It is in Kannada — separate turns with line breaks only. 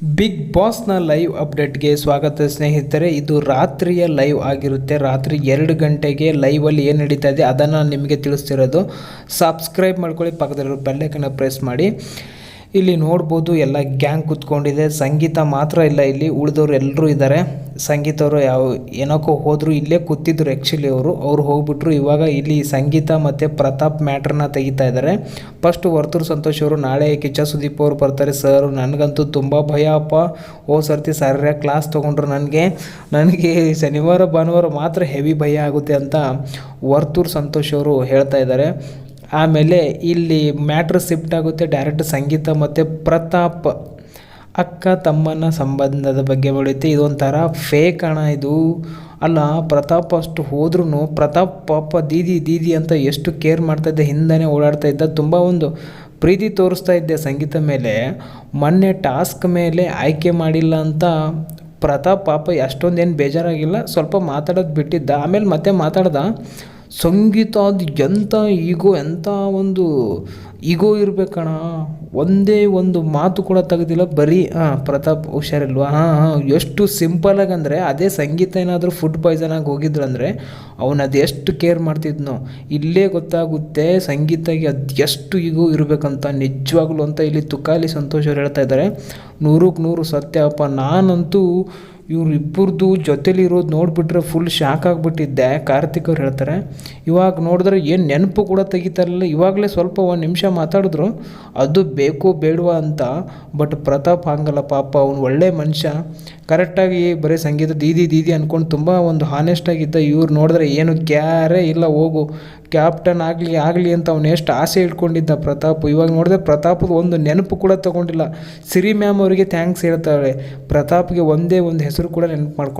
ಬಿಗ್ ಬಾಸ್ನ ಲೈವ್ ಅಪ್ಡೇಟ್ಗೆ ಸ್ವಾಗತ ಸ್ನೇಹಿತರೆ, ಇದು ರಾತ್ರಿಯ ಲೈವ್ ಆಗಿರುತ್ತೆ. ರಾತ್ರಿ ಎರಡು ಗಂಟೆಗೆ ಲೈವಲ್ಲಿ ಏನು ನಡೀತಾ ಇದೆ ಅದನ್ನು ನಿಮಗೆ ತಿಳಿಸ್ತಿರೋದು. ಸಬ್ಸ್ಕ್ರೈಬ್ ಮಾಡ್ಕೊಳ್ಳಿ, ಪಕ್ಕದಲ್ಲಿರೋ ಬೆಲ್ಲೈಕನ್ನ ಪ್ರೆಸ್ ಮಾಡಿ. ಇಲ್ಲಿ ನೋಡ್ಬೋದು ಎಲ್ಲ ಗ್ಯಾಂಗ್ ಕುತ್ಕೊಂಡಿದೆ. ಸಂಗೀತ ಮಾತ್ರ ಇಲ್ಲ ಇಲ್ಲಿ. ಉಳಿದವ್ರು ಎಲ್ಲರೂ ಇದ್ದಾರೆ ಸಂಗೀತ ಅವರು ಯಾವ ಏನಕ್ಕೋ ಹೋದರೂ ಇಲ್ಲೇ ಕೂತಿದ್ರು ಆ್ಯಕ್ಚುಲಿ ಅವರು. ಅವ್ರು ಹೋಗ್ಬಿಟ್ರು. ಇವಾಗ ಇಲ್ಲಿ ಸಂಗೀತ ಮತ್ತು ಪ್ರತಾಪ್ ಮ್ಯಾಟ್ರನ್ನ ತೆಗಿತಾ ಇದ್ದಾರೆ ಫಸ್ಟ್ ವರ್ತೂರು ಸಂತೋಷ್ ಅವರು, ನಾಳೆ ಕಿಚ್ಚ ಸುದೀಪ್ ಅವರು ಬರ್ತಾರೆ. ಸರ್ ನನಗಂತೂ ತುಂಬ ಭಯ ಅಪ್ಪ. ಓ ಸರ್ತಿ ಸರ್ಯಾಗಿ ಕ್ಲಾಸ್ ತೊಗೊಂಡ್ರು ನನಗೆ. ನನಗೆ ಶನಿವಾರ ಭಾನುವಾರ ಮಾತ್ರ ಹೆವಿ ಭಯ ಆಗುತ್ತೆ ಅಂತ ವರ್ತೂರು ಸಂತೋಷ್ ಅವರು ಹೇಳ್ತಾ ಇದ್ದಾರೆ ಆಮೇಲೆ ಇಲ್ಲಿ ಮ್ಯಾಟ್ರ್ ಶಿಫ್ಟ್ ಆಗುತ್ತೆ ಡೈರೆಕ್ಟ್ ಸಂಗೀತ ಮತ್ತು ಪ್ರತಾಪ್ ಅಕ್ಕ ತಮ್ಮನ ಸಂಬಂಧದ ಬಗ್ಗೆ ಬೆಳೆಯುತ್ತೆ ಇದೊಂಥರ ಫೇಕ್ ಹಣ ಇದು. ಅಲ್ಲ, ಪ್ರತಾಪ್ ಅಷ್ಟು ಹೋದ್ರೂ ಪ್ರತಾಪ್ ಪಾಪ ದೀದಿ ದೀದಿ ಅಂತ ಎಷ್ಟು ಕೇರ್ ಮಾಡ್ತಾ ಇದ್ದ, ಹಿಂದೆನೇ ಓಡಾಡ್ತಾ ಇದ್ದ, ತುಂಬ ಒಂದು ಪ್ರೀತಿ ತೋರಿಸ್ತಾ ಇದ್ದೆ ಸಂಗೀತ ಮೇಲೆ. ಮೊನ್ನೆ ಟಾಸ್ಕ್ ಮೇಲೆ ಆಯ್ಕೆ ಮಾಡಿಲ್ಲ ಅಂತ ಪ್ರತಾಪ್ ಪಾಪ ಅಷ್ಟೊಂದೇನು ಬೇಜಾರಾಗಿಲ್ಲ, ಸ್ವಲ್ಪ ಮಾತಾಡೋದು ಬಿಟ್ಟಿದ್ದ. ಆಮೇಲೆ ಮತ್ತೆ ಮಾತಾಡ್ದ ಸಂಗೀತ ಅದು ಎಂಥ ಈಗೋ ಎಂಥ ಒಂದು ಈಗೋ ಇರಬೇಕಣ. ಒಂದೇ ಒಂದು ಮಾತು ಕೂಡ ತೆಗೆದಿಲ್ಲ, ಬರೀ ಹಾಂ ಪ್ರತಾಪ್ ಹುಷಾರಿಲ್ವಾ? ಹಾಂ ಹಾಂ, ಎಷ್ಟು ಸಿಂಪಲಾಗಿ ಅಂದರೆ ಅದೇ ಸಂಗೀತ ಏನಾದರೂ ಫುಡ್ ಪಾಯ್ಸನ್ ಆಗಿ ಹೋಗಿದ್ರು ಅಂದರೆ, ಅವನು ಅದೆಷ್ಟು ಕೇರ್ ಮಾಡ್ತಿದ್ನೋ, ಇಲ್ಲೇ ಗೊತ್ತಾಗುತ್ತೆ ಸಂಗೀತಗೆ ಅದು ಎಷ್ಟು ಈಗೋ ಇರಬೇಕಂತ. ನಿಜವಾಗ್ಲೂ ಅಂತ ಇಲ್ಲಿ ತುಕಾಲಿ ಸಂತೋಷ್ ಅವ್ರು ಹೇಳ್ತಾ ಇದ್ದಾರೆ ನೂರಕ್ಕೆ ನೂರು ಸತ್ಯಪ್ಪ ನಾನಂತೂ ಇವ್ರು ಜೊತೆಲಿರೋದು ನೋಡಿಬಿಟ್ರೆ ಫುಲ್ ಶಾಕ್ ಆಗಿಬಿಟ್ಟಿದ್ದೆ. ಕಾರ್ತಿಕ್ ಅವ್ರು ಹೇಳ್ತಾರೆ, ಇವಾಗ ನೋಡಿದ್ರೆ ಏನು ನೆನಪು ಕೂಡ ತೆಗಿತಾರಲ್ಲ ಇವಾಗಲೇ ಸ್ವಲ್ಪ ಒಂದು ನಿಮಿಷ ಮಾತಾಡಿದ್ರು, ಅದು ಬೇಕು ಬೇಡವಾ ಅಂತ. ಬಟ್ ಪ್ರತಾಪ್ ಹಂಗಲ್ಲ, ಪಾಪ ಅವ್ನು ಒಳ್ಳೆ ಮನುಷ್ಯ. ಕರೆಕ್ಟಾಗಿ ಬರೀ ಸಂಗೀತ ದೀದಿ ದೀದಿ ಅಂದ್ಕೊಂಡು ತುಂಬ ಒಂದು ಹಾನೆಸ್ಟಾಗಿದ್ದ ಇವ್ರು ನೋಡಿದ್ರೆ ಏನು ಕ್ಯಾರೇ ಇಲ್ಲ, ಹೋಗು ಕ್ಯಾಪ್ಟನ್ ಆಗಲಿ ಆಗಲಿ ಅಂತ ಅವ್ನು ಎಷ್ಟು ಆಸೆ ಇಟ್ಕೊಂಡಿದ್ದ ಪ್ರತಾಪ್. ಇವಾಗ ನೋಡಿದ್ರೆ ಪ್ರತಾಪದ ಒಂದು ನೆನಪು ಕೂಡ ತೊಗೊಂಡಿಲ್ಲ. ಸಿರಿ ಮ್ಯಾಮ್ ಅವರಿಗೆ ಥ್ಯಾಂಕ್ಸ್ ಹೇಳ್ತಾಳೆ ಪ್ರತಾಪ್ಗೆ ಒಂದೇ ಒಂದು ಹೆಸರು ಕೂಡ ನೆನಪು ಮಾಡ್ಕೊಂಡು